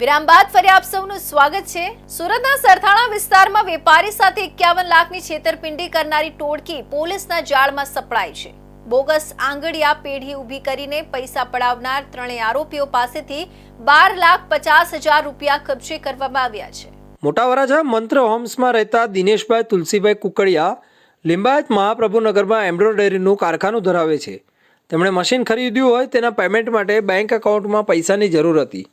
વિરામ બાદ ફરી આપ સૌનું સ્વાગત છે. સુરતના સરથાણા વિસ્તારમાં વેપારી સાથે એકાવન લાખની છેતરપિંડી કરનારી ટોળકી પોલીસના જાળમાં સપડાય છે. બોગસ આંગડિયા પેઢી ઊભી કરીને પૈસા પડાવનાર ત્રણેય આરોપીઓ પાસેથી બાર લાખ પચાસ હજાર રૂપિયા કબજે કરવામાં આવ્યા છે. મોટા વરાજા મંત્ર હોમ્સમાં રહેતા દિનેશભાઈ તુલસીભાઈ કુકડિયા લિંબાયત મહાપ્રભુનગરમાં એમ્બ્રોઇડરીનું કારખાનું ધરાવે છે. તેમણે મશીન ખરીદ્યું હોય તેના પેમેન્ટ માટે બેંક એકાઉન્ટમાં પૈસાની જરૂર હતી.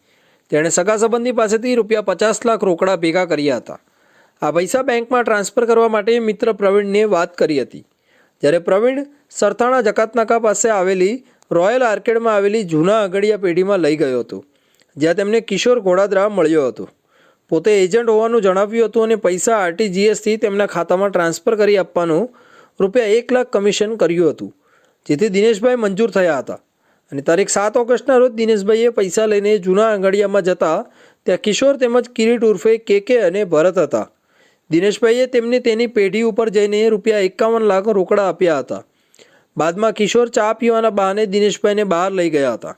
તેણે સગા સંબંધી પાસેથી રૂપિયા પચાસ લાખ રોકડા ભેગા કર્યા હતા. આ પૈસા બેંકમાં ટ્રાન્સફર કરવા માટે મિત્ર પ્રવીણને વાત કરી હતી. જ્યારે પ્રવીણ સરથાણા જકાતનાકા પાસે આવેલી રોયલ આર્કેડમાં આવેલી જૂના અગડિયા પેઢીમાં લઈ ગયો હતો, જ્યાં તેમને કિશોર ઘોડાદરા મળ્યો હતો. પોતે એજન્ટ હોવાનું જણાવ્યું હતું અને પૈસા આરટીજીએસથી તેમના ખાતામાં ટ્રાન્સફર કરી આપવાનું રૂપિયા એક લાખ કમિશન કર્યું હતું, જેથી દિનેશભાઈ મંજૂર થયા હતા. અને તારીખ સાત ઓગસ્ટના રોજ દિનેશભાઈએ પૈસા લઈને જૂના આંગડિયામાં જતા ત્યાં કિશોર તેમજ કિરીટ ઉર્ફે કે કે અને ભરત હતા. દિનેશભાઈએ તેમને તેની પેઢી ઉપર જઈને રૂપિયા એકાવન લાખ રોકડા આપ્યા હતા. બાદમાં કિશોર ચા પીવાના બહાને દિનેશભાઈને બહાર લઈ ગયા હતા.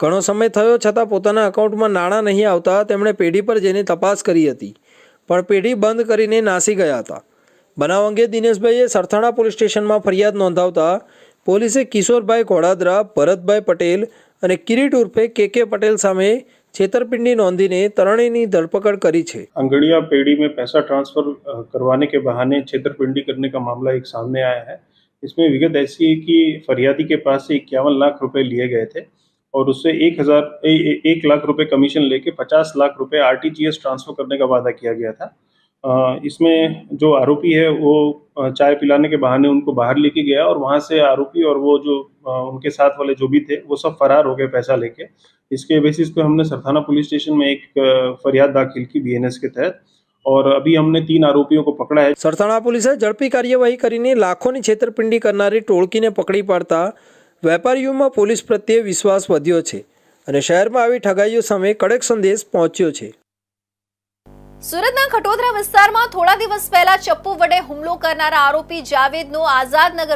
ઘણો સમય થયો છતાં પોતાના અકાઉન્ટમાં નાણાં નહીં આવતા તેમણે પેઢી પર જઈને તપાસ કરી હતી. પણ પેઢી બંધ કરીને નાસી ગયા હતા. બનાવ અંગે દિનેશભાઈએ સરથાણા પોલીસ સ્ટેશનમાં ફરિયાદ નોંધાવતા પોલીસે કિશોરભાઈ ઘોડાદરા ભરતભાઈ પટેલ અને કિરીટ ઉર્ફે કે કે પટેલ સામે છેતરપિંડી નોંધીને ત્રણેયની ધરપકડ કરી છે अंगड़िया पेड़ी में पैसा ट्रांसफर अ, करवाने के बहाने छेतरपिंडी करने का मामला एक सामने आया है इसमें विगत ऐसी है कि फरियादी के पास से इक्यावन लाख रुपए लिए गए थे और उससे एक हजार ए- ए- एक लाख रुपए कमीशन लेके पचास लाख रुपए आरटीजीएस ट्रांसफर करने का वादा किया गया था अ, इसमें जो आरोपी है वो अ, चाय पिलाने के बहाने उनको बाहर लेके गया और वहाँ से आरोपी और वो जो अ, उनके साथ वाले जो भी थे वो सब फरार हो गए पैसा लेके इसके बेसिस पे हमने सरथाना पुलिस स्टेशन में एक अ, फरियाद दाखिल की बीएनएस के तहत और अभी हमने तीन आरोपियों को पकड़ा है સરથાણા પોલીસે ઝડપી કાર્યવાહી કરીને લાખોની છેતરપિંડી કરનારી ટોળકીને પકડી પાડતા વેપારીઓમાં પોલીસ પ્રત્યે વિશ્વાસ વધ્યો છે અને શહેરમાં આવી ઠગાઈઓ સામે કડક સંદેશ પહોંચ્યો છે સુરતના ખટોદરા વિસ્તારમાં થોડા દિવસ પહેલા ચપ્પુ વડે હુમલો કરનારા આરોપી જાવેદનો આઝાદનગર